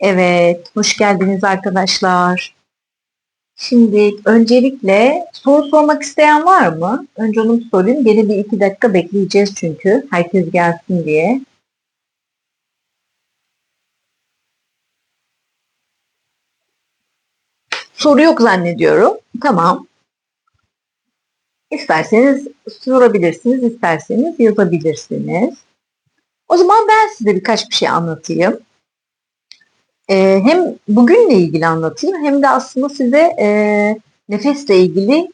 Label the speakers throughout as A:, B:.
A: Evet, hoş geldiniz arkadaşlar. Şimdi öncelikle soru sormak isteyen var mı? Önce onu sorayım. Gene bir iki dakika bekleyeceğiz çünkü. Herkes gelsin diye. Soru yok zannediyorum. Tamam. İsterseniz sorabilirsiniz, isterseniz yazabilirsiniz. O zaman ben size birkaç bir şey anlatayım. Ee, hem bugünle ilgili anlatayım hem de aslında size e, nefesle ilgili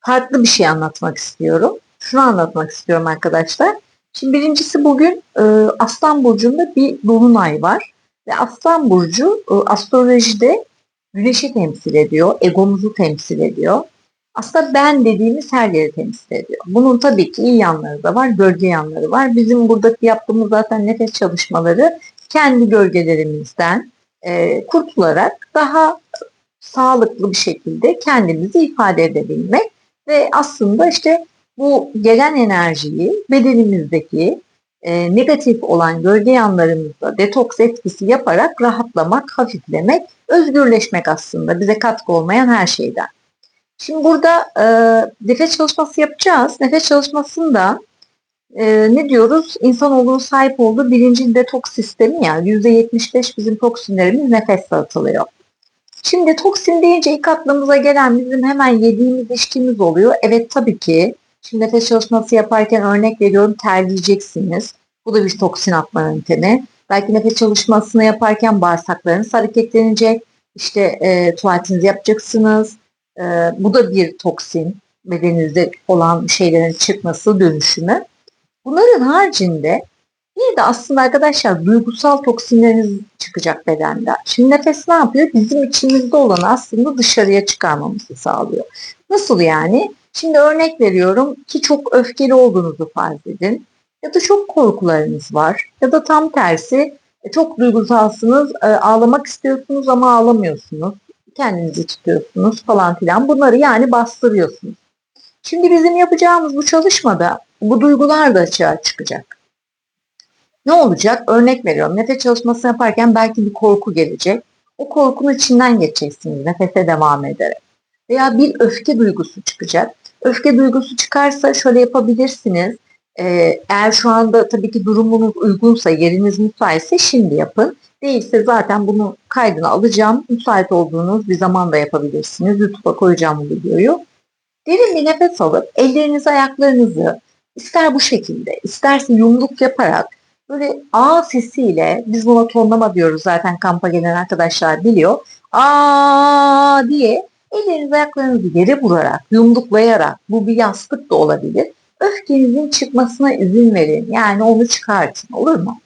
A: farklı bir şey anlatmak istiyorum. Şunu anlatmak istiyorum arkadaşlar. Şimdi birincisi bugün e, Aslan Burcu'nda bir dolunay var. Ve Aslan Burcu e, astrolojide güneşi temsil ediyor, egomuzu temsil ediyor. Aslında ben dediğimiz her yeri temsil ediyor. Bunun tabii ki iyi yanları da var, gölge yanları var. Bizim buradaki yaptığımız zaten nefes çalışmaları kendi gölgelerimizden e, kurtularak daha sağlıklı bir şekilde kendimizi ifade edebilmek ve aslında işte bu gelen enerjiyi bedenimizdeki e, negatif olan gölge yanlarımızda detoks etkisi yaparak rahatlamak, hafiflemek, özgürleşmek aslında bize katkı olmayan her şeyden. Şimdi burada e, nefes çalışması yapacağız. Nefes çalışmasında e, ne diyoruz? İnsanoğlunun sahip olduğu birinci detoks sistemi yani %75 bizim toksinlerimiz nefesle atılıyor. Şimdi toksin deyince ilk aklımıza gelen bizim hemen yediğimiz içtiğimiz oluyor. Evet tabii ki. Şimdi nefes çalışması yaparken örnek veriyorum terleyeceksiniz. Bu da bir toksin atma yöntemi. Belki nefes çalışmasını yaparken bağırsaklarınız hareketlenecek. İşte e, tuvaletinizi yapacaksınız. E, bu da bir toksin bedeninizde olan şeylerin çıkması, dönüşümü. Bunların haricinde bir de aslında arkadaşlar duygusal toksinleriniz çıkacak bedenden. Şimdi nefes ne yapıyor? Bizim içimizde olanı aslında dışarıya çıkarmamızı sağlıyor. Nasıl yani? Şimdi örnek veriyorum ki çok öfkeli olduğunuzu farz edin. Ya da çok korkularınız var. Ya da tam tersi e, çok duygusalsınız, e, ağlamak istiyorsunuz ama ağlamıyorsunuz. Kendinizi tutuyorsunuz falan filan. Bunları yani bastırıyorsunuz. Şimdi bizim yapacağımız bu çalışmada bu duygular da açığa çıkacak. Ne olacak? Örnek veriyorum. Nefes çalışması yaparken belki bir korku gelecek. O korkunun içinden geçeceksiniz nefese devam ederek. Veya bir öfke duygusu çıkacak. Öfke duygusu çıkarsa şöyle yapabilirsiniz. Ee, eğer şu anda tabii ki durumunuz uygunsa, yeriniz müsaitse şimdi yapın. Değilse zaten bunu kaydına alacağım. Müsait olduğunuz bir zaman da yapabilirsiniz. YouTube'a koyacağım bu videoyu. Derin bir nefes alıp ellerinizi, ayaklarınızı ister bu şekilde, isterse yumruk yaparak böyle A sesiyle, biz buna tonlama diyoruz zaten kampa gelen arkadaşlar biliyor. A diye ellerinizi ayaklarınızı yere vurarak, yumruklayarak, bu bir yastık da olabilir. Öfkenizin çıkmasına izin verin. Yani onu çıkartın olur mu?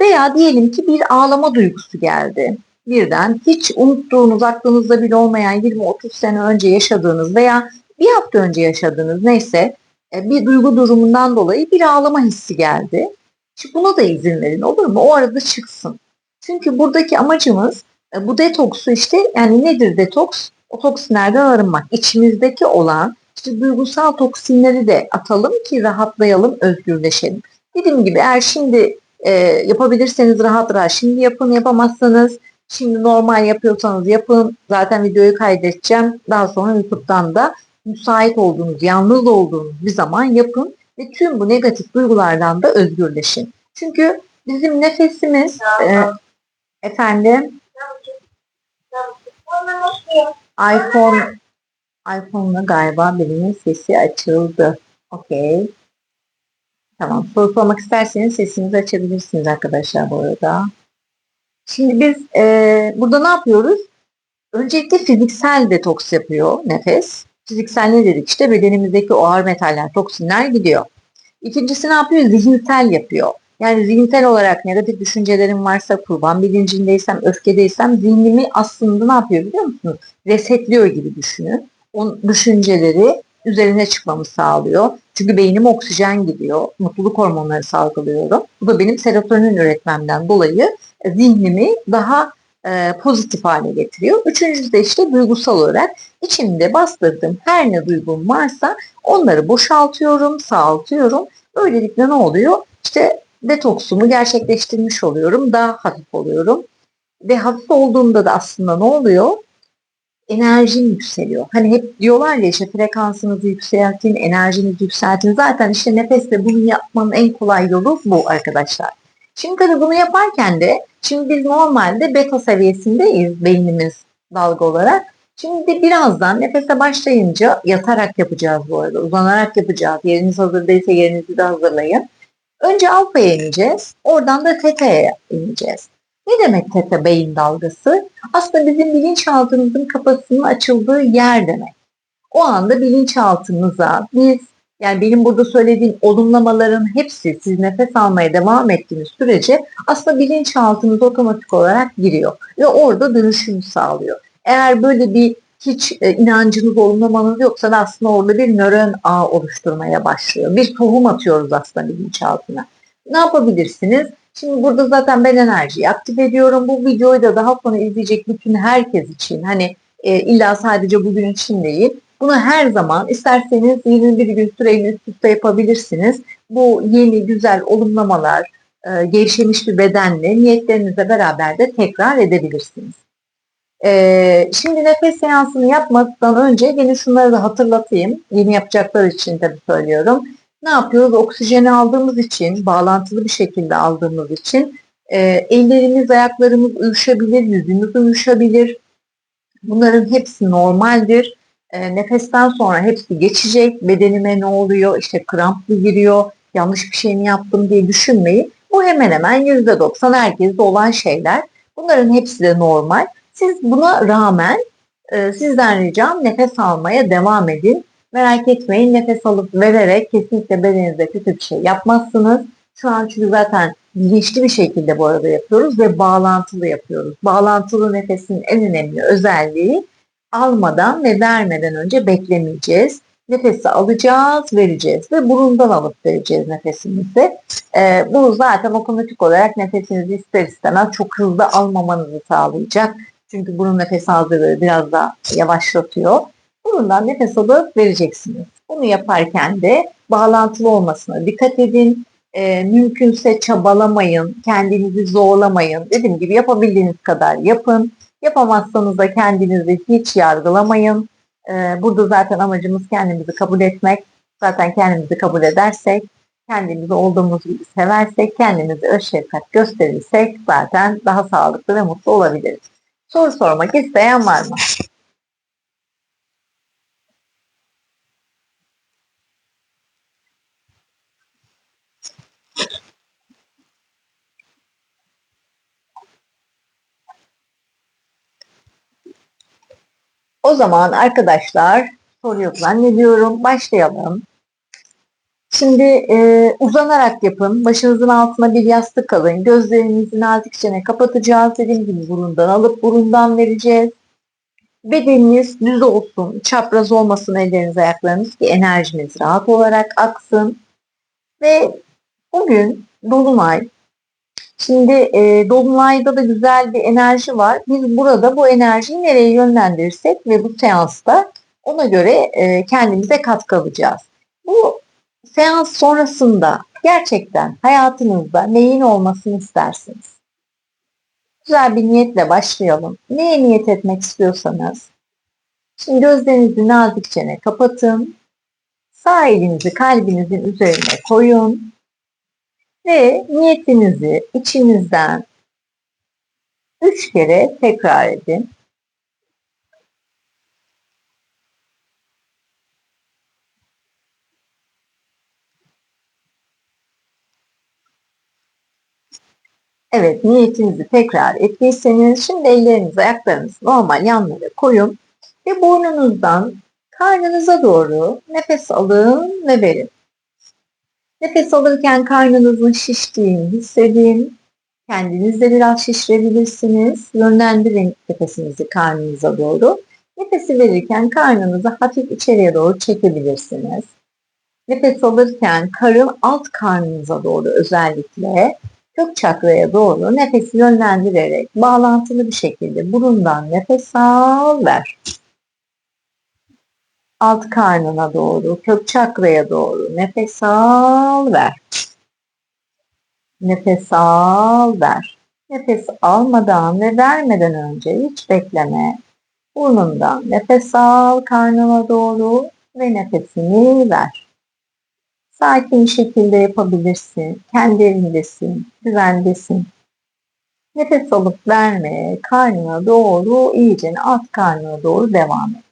A: Veya diyelim ki bir ağlama duygusu geldi. Birden hiç unuttuğunuz, aklınızda bile olmayan 20-30 sene önce yaşadığınız veya bir hafta önce yaşadığınız neyse bir duygu durumundan dolayı bir ağlama hissi geldi. Şimdi buna da izin verin olur mu? O arada çıksın. Çünkü buradaki amacımız e, bu detoksu işte yani nedir detoks? O toksinlerden arınmak. İçimizdeki olan işte duygusal toksinleri de atalım ki rahatlayalım, özgürleşelim. Dediğim gibi eğer şimdi e, yapabilirseniz rahat rahat şimdi yapın, yapamazsanız şimdi normal yapıyorsanız yapın. Zaten videoyu kaydedeceğim. Daha sonra YouTube'dan da müsait olduğunuz, yalnız olduğunuz bir zaman yapın ve tüm bu negatif duygulardan da özgürleşin. Çünkü bizim nefesimiz e, efendim iPhone iPhone'la galiba birinin sesi açıldı. Okey. Tamam. Soru sormak isterseniz sesinizi açabilirsiniz arkadaşlar bu arada. Şimdi biz e, burada ne yapıyoruz? Öncelikle fiziksel detoks yapıyor nefes. Fiziksel ne dedik işte bedenimizdeki o ağır metaller, toksinler gidiyor. İkincisi ne yapıyor? Zihinsel yapıyor. Yani zihinsel olarak negatif düşüncelerim varsa, kurban bilincindeysem, öfkedeysem zihnimi aslında ne yapıyor biliyor musunuz? Resetliyor gibi düşünün. O düşünceleri üzerine çıkmamı sağlıyor. Çünkü beynime oksijen gidiyor. Mutluluk hormonları salgılıyorum. Bu da benim serotonin üretmemden dolayı zihnimi daha e, pozitif hale getiriyor. Üçüncüsü de işte duygusal olarak içimde bastırdığım her ne duygum varsa onları boşaltıyorum, sağaltıyorum. Böylelikle ne oluyor? İşte detoksumu gerçekleştirmiş oluyorum. Daha hafif oluyorum. Ve hafif olduğunda da aslında ne oluyor? Enerjin yükseliyor. Hani hep diyorlar ya işte frekansınızı yükseltin, enerjinizi yükseltin. Zaten işte nefesle bunu yapmanın en kolay yolu bu arkadaşlar. Şimdi tabii bunu yaparken de şimdi biz normalde beta seviyesindeyiz beynimiz dalga olarak. Şimdi birazdan nefese başlayınca yatarak yapacağız bu arada. Uzanarak yapacağız. Yeriniz hazırdaysa yerinizi de hazırlayın. Önce alfaya ineceğiz. Oradan da teta'ya ineceğiz. Ne demek teta beyin dalgası? Aslında bizim bilinçaltımızın kafasının açıldığı yer demek. O anda bilinçaltımıza biz yani benim burada söylediğim olumlamaların hepsi siz nefes almaya devam ettiğiniz sürece aslında bilinçaltınız otomatik olarak giriyor ve orada dönüşüm sağlıyor. Eğer böyle bir hiç e, inancınız, olumlamanız yoksa da aslında orada bir nöron ağ oluşturmaya başlıyor. Bir tohum atıyoruz aslında bilinçaltına. Ne yapabilirsiniz? Şimdi burada zaten ben enerjiyi aktif ediyorum. Bu videoyu da daha sonra izleyecek bütün herkes için. Hani e, illa sadece bugün için değil. Bunu her zaman isterseniz 21 gün süreyle üst üste yapabilirsiniz. Bu yeni güzel olumlamalar, e, gevşemiş bir bedenle niyetlerinizle beraber de tekrar edebilirsiniz. E, şimdi nefes seansını yapmadan önce yine şunları da hatırlatayım. Yeni yapacaklar için tabii söylüyorum. Ne yapıyoruz? Oksijeni aldığımız için, bağlantılı bir şekilde aldığımız için e, ellerimiz, ayaklarımız uyuşabilir, yüzümüz uyuşabilir. Bunların hepsi normaldir. E, nefesten sonra hepsi geçecek. Bedenime ne oluyor? İşte kramp mı giriyor? Yanlış bir şey mi yaptım diye düşünmeyin. Bu hemen hemen %90 herkeste olan şeyler. Bunların hepsi de normal. Siz buna rağmen e, sizden ricam nefes almaya devam edin. Merak etmeyin nefes alıp vererek kesinlikle bedeninize kötü bir şey yapmazsınız. Şu an çünkü zaten bilinçli bir şekilde bu arada yapıyoruz ve bağlantılı yapıyoruz. Bağlantılı nefesin en önemli özelliği almadan ve vermeden önce beklemeyeceğiz. Nefesi alacağız, vereceğiz ve burundan alıp vereceğiz nefesimizi. Ee, bu zaten otomatik olarak nefesinizi ister istemez çok hızlı almamanızı sağlayacak. Çünkü burun nefes aldığı biraz da yavaşlatıyor. Burundan nefes alıp vereceksiniz. Bunu yaparken de bağlantılı olmasına dikkat edin. E, mümkünse çabalamayın, kendinizi zorlamayın. Dediğim gibi yapabildiğiniz kadar yapın. Yapamazsanız da kendinizi hiç yargılamayın. E, burada zaten amacımız kendimizi kabul etmek. Zaten kendimizi kabul edersek, kendimizi olduğumuz gibi seversek, kendimizi öz şefkat gösterirsek zaten daha sağlıklı ve mutlu olabiliriz. Soru sormak isteyen var mı? O zaman arkadaşlar soru yok zannediyorum. Başlayalım. Şimdi e, uzanarak yapın. Başınızın altına bir yastık alın. Gözlerinizi nazikçe kapatacağız. Dediğim gibi burundan alıp burundan vereceğiz. Bedeniniz düz olsun, çapraz olmasın elleriniz ayaklarınız ki enerjiniz rahat olarak aksın. Ve bugün Dolunay. Şimdi e, Dolunay'da da güzel bir enerji var. Biz burada bu enerjiyi nereye yönlendirirsek ve bu seansta ona göre e, kendimize katkı alacağız. Bu seans sonrasında gerçekten hayatınızda neyin olmasını istersiniz? Güzel bir niyetle başlayalım. Neye niyet etmek istiyorsanız. Şimdi gözlerinizi nazikçe kapatın. Sağ elinizi kalbinizin üzerine koyun. Ve niyetinizi içinizden üç kere tekrar edin. Evet niyetinizi tekrar ettiyseniz şimdi ellerinizi ayaklarınızı normal yanlara koyun ve burnunuzdan karnınıza doğru nefes alın ve verin. Nefes alırken karnınızın şiştiğini hissedin. Kendiniz de biraz şişirebilirsiniz. Yönlendirin nefesinizi karnınıza doğru. Nefesi verirken karnınızı hafif içeriye doğru çekebilirsiniz. Nefes alırken karın alt karnınıza doğru özellikle kök çakraya doğru nefesi yönlendirerek bağlantılı bir şekilde burundan nefes al ver. Alt karnına doğru, kök çakraya doğru nefes al ver. Nefes al ver. Nefes almadan ve vermeden önce hiç bekleme. Burnundan nefes al karnına doğru ve nefesini ver. Sakin şekilde yapabilirsin. Kendi evindesin, güvendesin. Nefes alıp vermeye karnına doğru iyice alt karnına doğru devam et.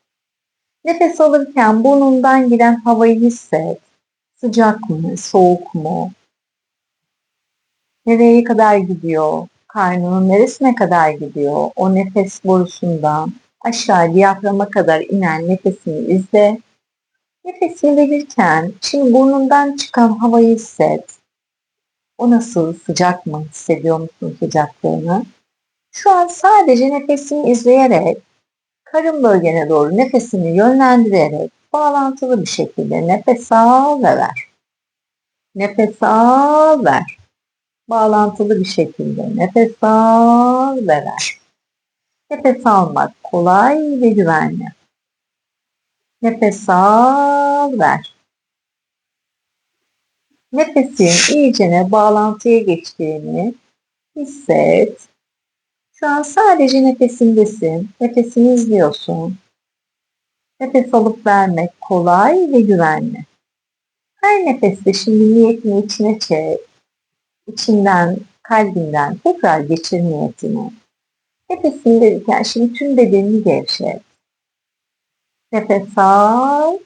A: Nefes alırken burnundan giren havayı hisset. Sıcak mı, soğuk mu? Nereye kadar gidiyor? Karnının neresine kadar gidiyor? O nefes borusundan aşağı diyaframa kadar inen nefesini izle. Nefesini verirken şimdi burnundan çıkan havayı hisset. O nasıl sıcak mı hissediyor musun sıcaklığını? Şu an sadece nefesini izleyerek karın bölgene doğru nefesini yönlendirerek bağlantılı bir şekilde nefes al ve ver. Nefes al ver. Bağlantılı bir şekilde nefes al ve ver. Nefes almak kolay ve güvenli. Nefes al ver. Nefesin iyicene bağlantıya geçtiğini hisset. Şu an sadece nefesindesin. Nefesini izliyorsun. Nefes alıp vermek kolay ve güvenli. Her nefeste şimdi niyetini içine çek. İçinden, kalbinden tekrar geçir niyetini. Nefesini verirken şimdi tüm bedenini gevşet. Nefes al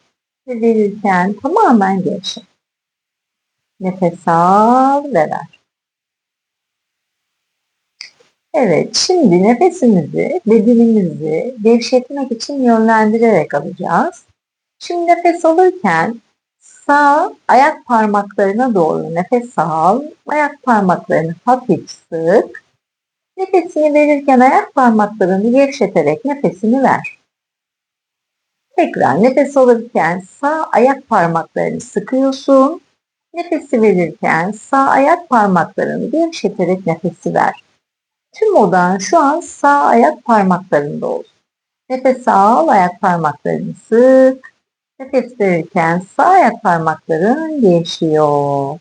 A: ve verirken tamamen gevşet. Nefes al ve ver. Evet, şimdi nefesimizi, bedenimizi gevşetmek için yönlendirerek alacağız. Şimdi nefes alırken sağ ayak parmaklarına doğru nefes al. Ayak parmaklarını hafif sık. Nefesini verirken ayak parmaklarını gevşeterek nefesini ver. Tekrar nefes alırken sağ ayak parmaklarını sıkıyorsun. Nefesi verirken sağ ayak parmaklarını gevşeterek nefesi ver. Tüm odan şu an sağ ayak parmaklarında olsun. Nefes al, ayak parmaklarını sık. Nefes verirken sağ ayak parmakların gevşiyor.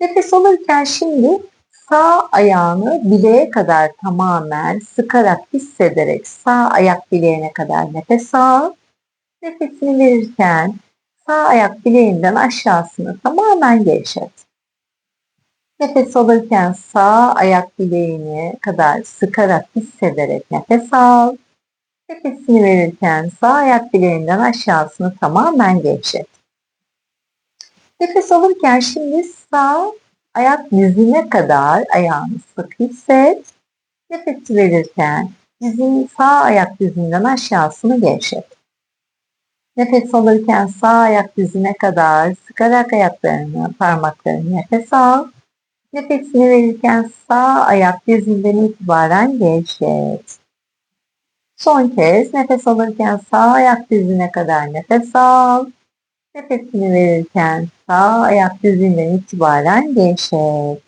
A: Nefes alırken şimdi sağ ayağını bileğe kadar tamamen sıkarak hissederek sağ ayak bileğine kadar nefes al. Nefesini verirken sağ ayak bileğinden aşağısını tamamen gevşet. Nefes alırken sağ ayak bileğini kadar sıkarak hissederek nefes al. Nefesini verirken sağ ayak bileğinden aşağısını tamamen gevşet. Nefes alırken şimdi sağ ayak dizine kadar ayağını sık hisset. Nefes verirken dizin sağ ayak dizinden aşağısını gevşet. Nefes alırken sağ ayak dizine kadar sıkarak ayaklarını, parmaklarını nefes al. Nefesini verirken sağ ayak dizinden itibaren gevşet. Son kez nefes alırken sağ ayak dizine kadar nefes al. Nefesini verirken sağ ayak dizinden itibaren gevşet.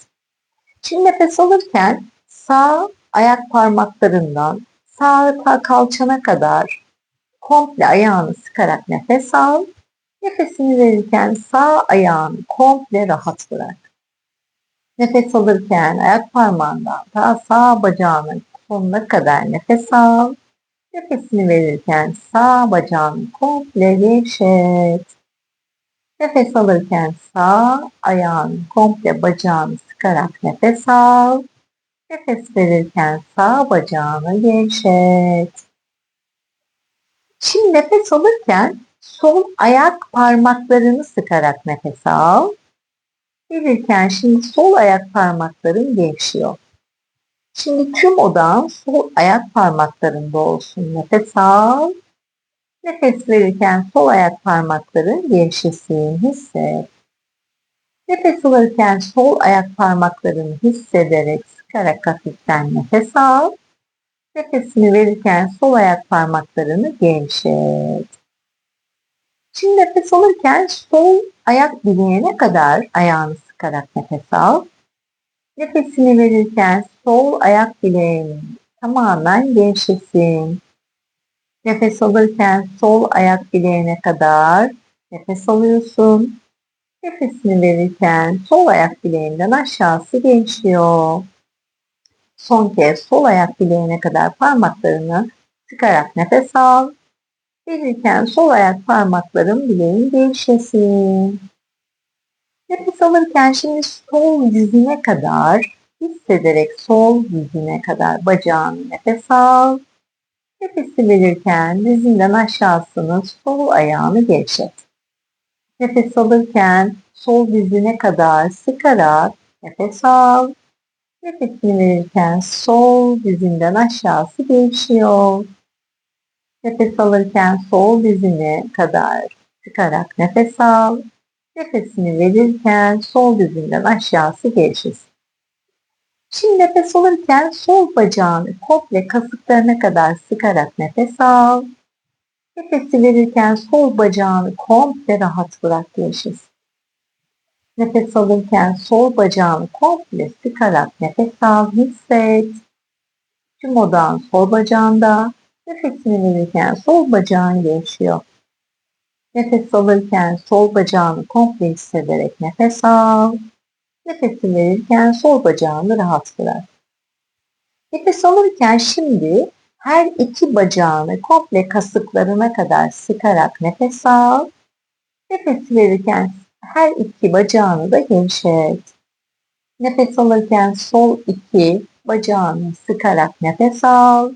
A: Şimdi nefes alırken sağ ayak parmaklarından sağ kalçana kadar komple ayağını sıkarak nefes al. Nefesini verirken sağ ayağını komple rahat bırak. Nefes alırken ayak parmağından ta sağ bacağının sonuna kadar nefes al. Nefesini verirken sağ bacağını komple gevşet. Nefes alırken sağ ayağın komple bacağını sıkarak nefes al. Nefes verirken sağ bacağını gevşet. Şimdi nefes alırken sol ayak parmaklarını sıkarak nefes al. Verirken şimdi sol ayak parmakların gevşiyor. Şimdi tüm odağın sol ayak parmaklarında olsun. Nefes al. Nefes verirken sol ayak parmakların gevşesin, hisset. Nefes alırken sol ayak parmaklarını hissederek sıkarak hafiften nefes al. Nefesini verirken sol ayak parmaklarını gevşet. Şimdi nefes alırken sol ayak bileğine kadar ayağını sıkarak nefes al. Nefesini verirken sol ayak bileğini tamamen gevşesin. Nefes alırken sol ayak bileğine kadar nefes alıyorsun. Nefesini verirken sol ayak bileğinden aşağısı gevşiyor. Son kez sol ayak bileğine kadar parmaklarını sıkarak nefes al. Verirken sol ayak parmakların bileğin gevşesin. Nefes alırken şimdi sol dizine kadar hissederek sol dizine kadar bacağını nefes al. Nefesi verirken dizinden aşağısını sol ayağını gevşet. Nefes alırken sol dizine kadar sıkarak nefes al. Nefesini verirken sol dizinden aşağısı gevşiyor. Nefes alırken sol dizine kadar sıkarak nefes al. Nefesini verirken sol dizinden aşağısı gevşesin. Şimdi nefes alırken sol bacağını komple kasıklarına kadar sıkarak nefes al. Nefesi verirken sol bacağını komple rahat bırak gevşesin. Nefes alırken sol bacağını komple sıkarak nefes al, hisset. Tüm odağın sol bacağında. Nefesini verirken sol bacağın gevşiyor. Nefes alırken sol bacağını komple hissederek nefes al. Nefesi verirken sol bacağını rahat bırak. Nefes alırken şimdi her iki bacağını komple kasıklarına kadar sıkarak nefes al. Nefes verirken her iki bacağını da gevşet. Nefes alırken sol iki bacağını sıkarak nefes al.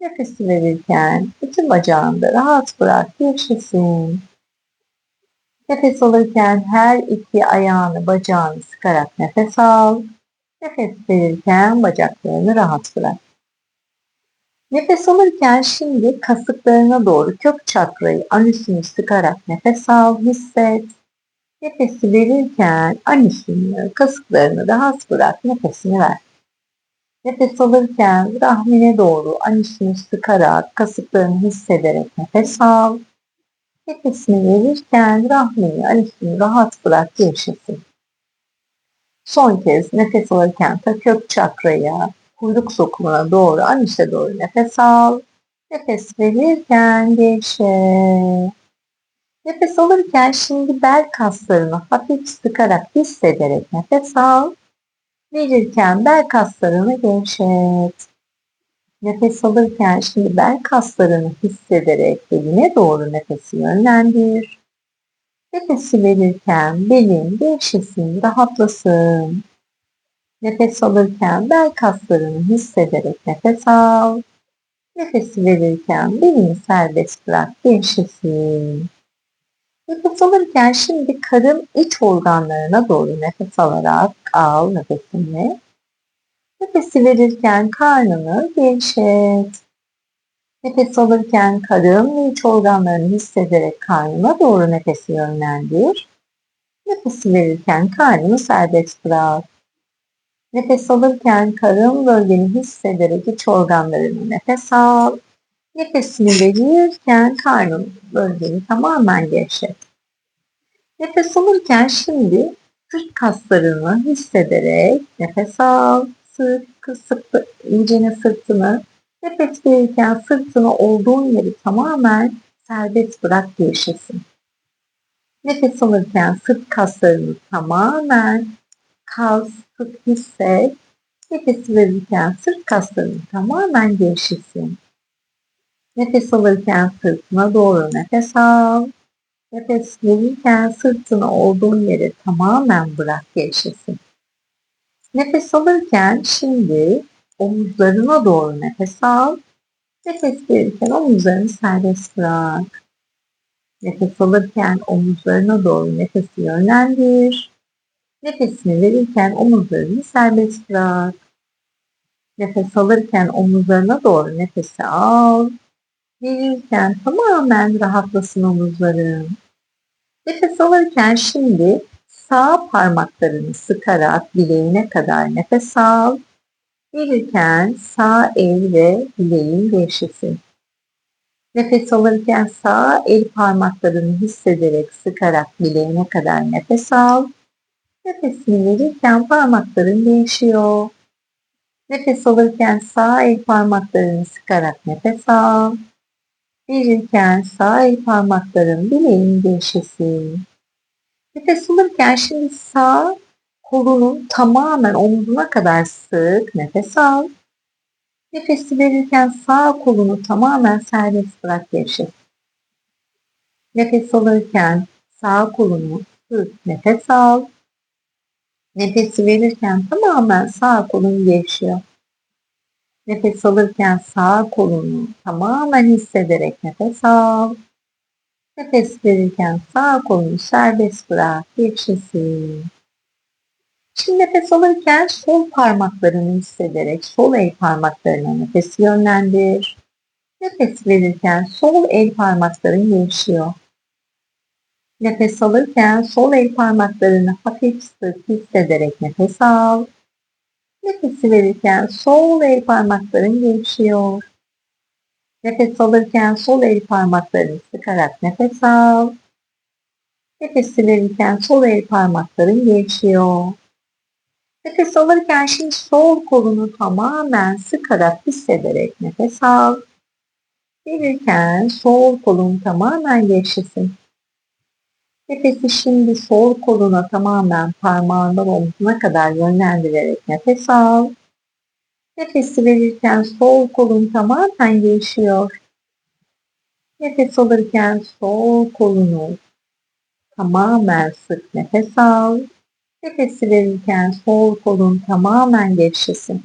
A: Nefesi verirken iki bacağını da rahat bırak gevşesin. Nefes alırken her iki ayağını bacağını sıkarak nefes al. Nefes verirken bacaklarını rahat bırak. Nefes alırken şimdi kasıklarına doğru kök çakrayı anüsünü sıkarak nefes al, hisset. Nefesi verirken anüsünü, kasıklarını rahat bırak, nefesini ver. Nefes alırken rahmine doğru anüsünü sıkarak, kasıklarını hissederek nefes al. Nefesini verirken rahmini, anüsünü rahat bırak, gevşesin. Son kez nefes alırken ta kök çakraya, kuyruk sokumuna doğru, anüse doğru nefes al. Nefes verirken gevşe. Nefes alırken şimdi bel kaslarını hafif sıkarak hissederek nefes al. Verirken bel kaslarını gevşet. Nefes alırken şimdi bel kaslarını hissederek beline doğru nefesi yönlendir. Nefesi verirken belin gevşesin, rahatlasın. Nefes alırken bel kaslarını hissederek nefes al. Nefesi verirken belini serbest bırak, gevşesin. Nefes alırken şimdi karın iç organlarına doğru nefes alarak al nefesini. Nefesi verirken karnını gevşet. Nefes alırken karın iç organlarını hissederek karnına doğru nefesi yönlendir. Nefesi verirken karnını serbest bırak. Nefes alırken karın bölgeni hissederek iç organlarını nefes al. Nefesini verirken karnın bölgeni tamamen gevşet. Nefes alırken şimdi sırt kaslarını hissederek nefes al. Sırt, sık, iyicene sırtını. Nefes verirken sırtını olduğun yeri tamamen serbest bırak gevşesin. Nefes alırken sırt kaslarını tamamen kas, sık hisset. Nefes verirken sırt kaslarını tamamen gevşesin. Nefes alırken sırtına doğru nefes al. Nefes verirken sırtını olduğun yere tamamen bırak gevşesin. Nefes alırken şimdi omuzlarına doğru nefes al. Nefes verirken omuzlarını serbest bırak. Nefes alırken omuzlarına doğru nefesi yönlendir. Nefesini verirken omuzlarını serbest bırak. Nefes alırken omuzlarına doğru nefesi al. Verirken tamamen rahatlasın omuzların. Nefes alırken şimdi sağ parmaklarını sıkarak bileğine kadar nefes al. Verirken sağ el ve bileğin gevşesin. Nefes alırken sağ el parmaklarını hissederek sıkarak bileğine kadar nefes al. Nefesini verirken parmakların gevşiyor. Nefes alırken sağ el parmaklarını sıkarak nefes al. Verirken sağ el parmakların bileğin gevşesin. Nefes alırken şimdi sağ kolunun tamamen omzuna kadar sık nefes al. Nefesi verirken sağ kolunu tamamen serbest bırak gevşet. Nefes alırken sağ kolunu sık nefes al. Nefesi verirken tamamen sağ kolun gevşiyor. Nefes alırken sağ kolunu tamamen hissederek nefes al. Nefes verirken sağ kolunu serbest bırak, gevşesin. Şimdi nefes alırken sol parmaklarını hissederek sol el parmaklarına nefes yönlendir. Nefes verirken sol el parmakların gevşiyor. Nefes alırken sol el parmaklarını hafif sık hissederek nefes al. Nefesi verirken sol el parmakların gevşiyor. Nefes alırken sol el parmaklarını sıkarak nefes al. Nefesi verirken sol el parmakların gevşiyor. Nefes alırken şimdi sol kolunu tamamen sıkarak hissederek nefes al. Verirken sol kolun tamamen gevşesin. Nefesi şimdi sol koluna tamamen parmağından omzuna kadar yönlendirerek nefes al. Nefesi verirken sol kolun tamamen gevşiyor. Nefes alırken sol kolunu tamamen sık nefes al. Nefesi verirken sol kolun tamamen gevşesin.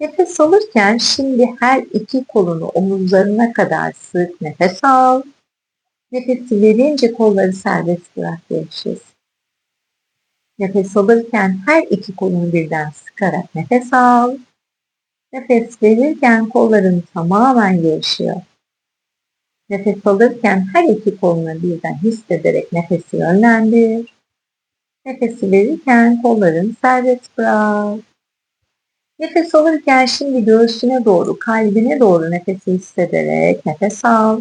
A: Nefes alırken şimdi her iki kolunu omuzlarına kadar sık nefes al. Nefesi verince kolları serbest bırak gevşesin. Nefes alırken her iki kolunu birden sıkarak nefes al. Nefes verirken kolların tamamen gevşiyor. Nefes alırken her iki kolunu birden hissederek nefesi yönlendir. Nefesi verirken kolların serbest bırak. Nefes alırken şimdi göğsüne doğru, kalbine doğru nefesi hissederek nefes al.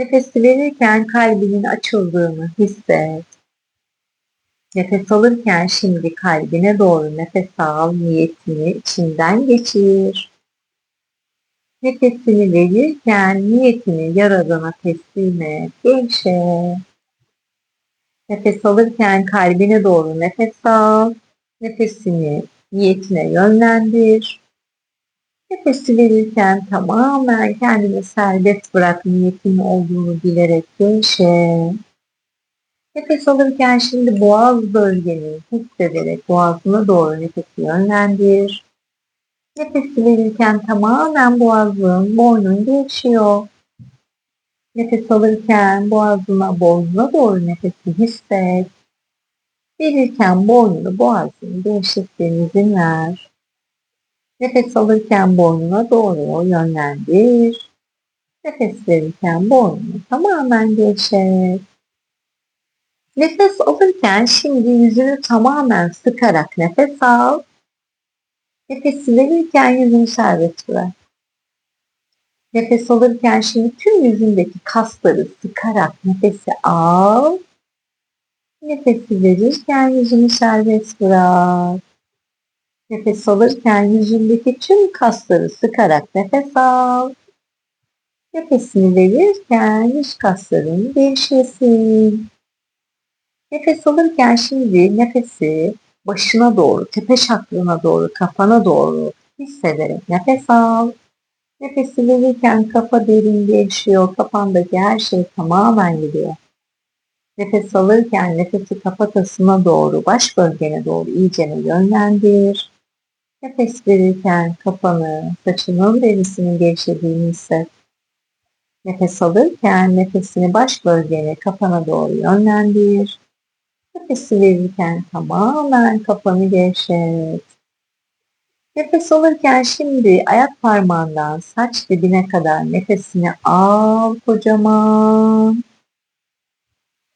A: Nefesi verirken kalbinin açıldığını hisset. Nefes alırken şimdi kalbine doğru nefes al, niyetini içinden geçir. Nefesini verirken niyetini Yaradan'a teslim et, gevşe. Nefes alırken kalbine doğru nefes al, nefesini niyetine yönlendir. Nefesi verirken tamamen kendini serbest bırak niyetin olduğunu bilerek gevşe. Nefes alırken şimdi boğaz bölgeni hissederek boğazına doğru nefesi yönlendir. Nefesi verirken tamamen boğazın, boynun gevşiyor. Nefes alırken boğazına, boynuna doğru nefesi hisset. Verirken boynunu, boğazını gevşettiğine izin ver. Nefes alırken boynuna doğru yönlendir. Nefes verirken boynunu tamamen gevşet. Nefes alırken şimdi yüzünü tamamen sıkarak nefes al. Nefesi verirken yüzünü serbest bırak. Nefes alırken şimdi tüm yüzündeki kasları sıkarak nefesi al. Nefesi verirken yüzünü serbest bırak. Nefes alırken yüzündeki tüm kasları sıkarak nefes al. Nefesini verirken yüz kasların gevşesin. Nefes alırken şimdi nefesi başına doğru, tepe şaklına doğru, kafana doğru hissederek nefes al. Nefesi verirken kafa derin gevşiyor, kafandaki her şey tamamen gidiyor. Nefes alırken nefesi kafatasına doğru, baş bölgene doğru iyicene yönlendir. Nefes verirken kafanı, saçının derisinin gevşediğini hisset. Nefes alırken nefesini baş bölgene, kafana doğru yönlendir. Nefesi verirken tamamen kafanı gevşet. Nefes alırken şimdi ayak parmağından saç dibine kadar nefesini al kocaman.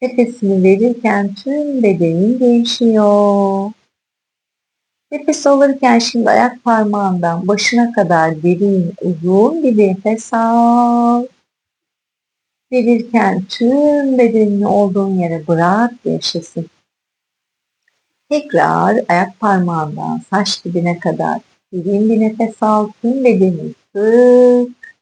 A: Nefesini verirken tüm bedenin gevşiyor. Nefes alırken şimdi ayak parmağından başına kadar derin, uzun bir nefes al. Verirken tüm bedenini olduğun yere bırak gevşesin. Tekrar ayak parmağından saç dibine kadar derin bir nefes al. Tüm bedeni sık.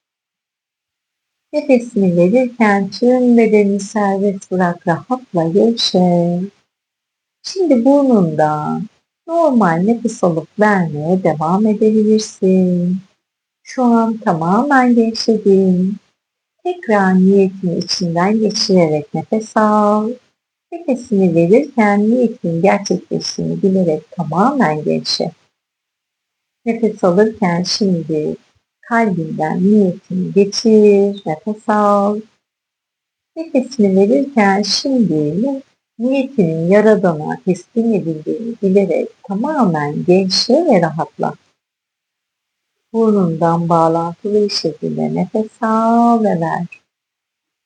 A: Nefesini verirken tüm bedenini serbest bırak. Rahatla gevşe. Şimdi burnundan normal nefes alıp vermeye devam edebilirsin. Şu an tamamen gevşedin. Tekrar niyetini içinden geçirerek nefes al. Nefesini verirken niyetin gerçekleştiğini bilerek tamamen gevşe. Nefes alırken şimdi kalbinden niyetini geçir, nefes al. Nefesini verirken şimdi niyetinin yaradana teslim edildiğini bilerek tamamen gevşe ve rahatla. Burnundan bağlantılı bir şekilde nefes al ve ver.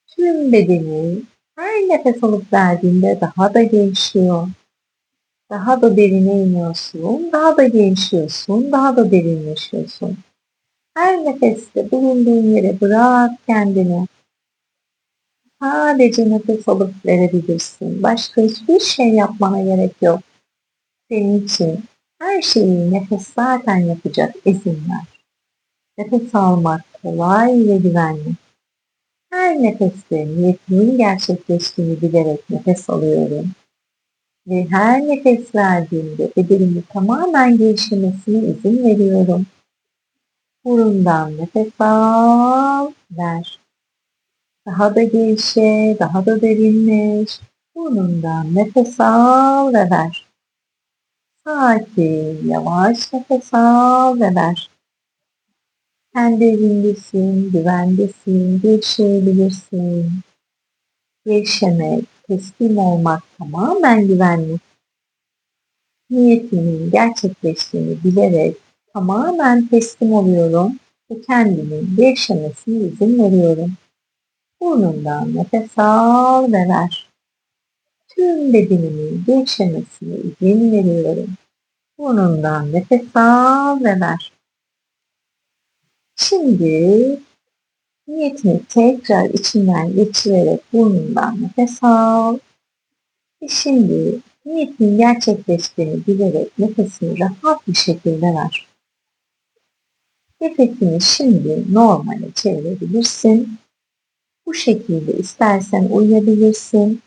A: Tüm bedeni her nefes alıp verdiğinde daha da gevşiyor. Daha da derine iniyorsun, daha da gevşiyorsun, daha da derinleşiyorsun. Her nefeste bulunduğun yere bırak kendini. Sadece nefes alıp verebilirsin. Başka hiçbir şey yapmana gerek yok. Senin için her şeyi nefes zaten yapacak izin ver. Nefes almak kolay ve güvenli. Her nefeste niyetimin gerçekleştiğini bilerek nefes alıyorum. Ve her nefes verdiğimde bedenimi tamamen gevşemesine izin veriyorum. Burundan nefes al, ver. Daha da gevşe, daha da derinleş. Burnundan nefes al ve ver. Sakin, yavaş nefes al ve ver. Kendi evindesin, güvendesin, gevşeyebilirsin. Gevşemek, teslim olmak tamamen güvenli. Niyetimin gerçekleştiğini bilerek tamamen teslim oluyorum ve kendimin gevşemesine izin veriyorum. Burnundan nefes al ve ver. Tüm bedenimin gevşemesine izin veriyorum. Burnundan nefes al ve ver. Şimdi niyetini tekrar içinden geçirerek burnundan nefes al. Ve şimdi niyetin gerçekleştiğini bilerek nefesini rahat bir şekilde ver. Nefesini şimdi normale çevirebilirsin. Bu şekilde istersen uyuyabilirsin.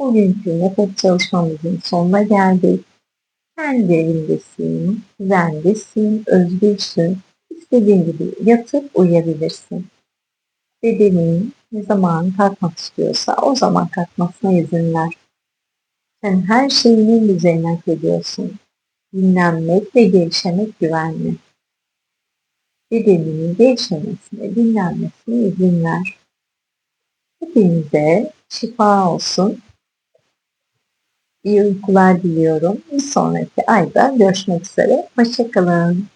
A: Bugünkü nefes çalışmamızın sonuna geldik. Kendi evindesin, güvendesin, özgürsün. İstediğin gibi yatıp uyuyabilirsin. Bedenin ne zaman kalkmak istiyorsa o zaman kalkmasına izin ver. Sen her şeyinin düzenini hak ediyorsun. Dinlenmek ve gevşemek güvenli. Bedeninin gevşemesine, dinlenmesine izin ver. Hepinize şifa olsun. İyi uykular diliyorum. Bir sonraki ayda görüşmek üzere. Hoşçakalın.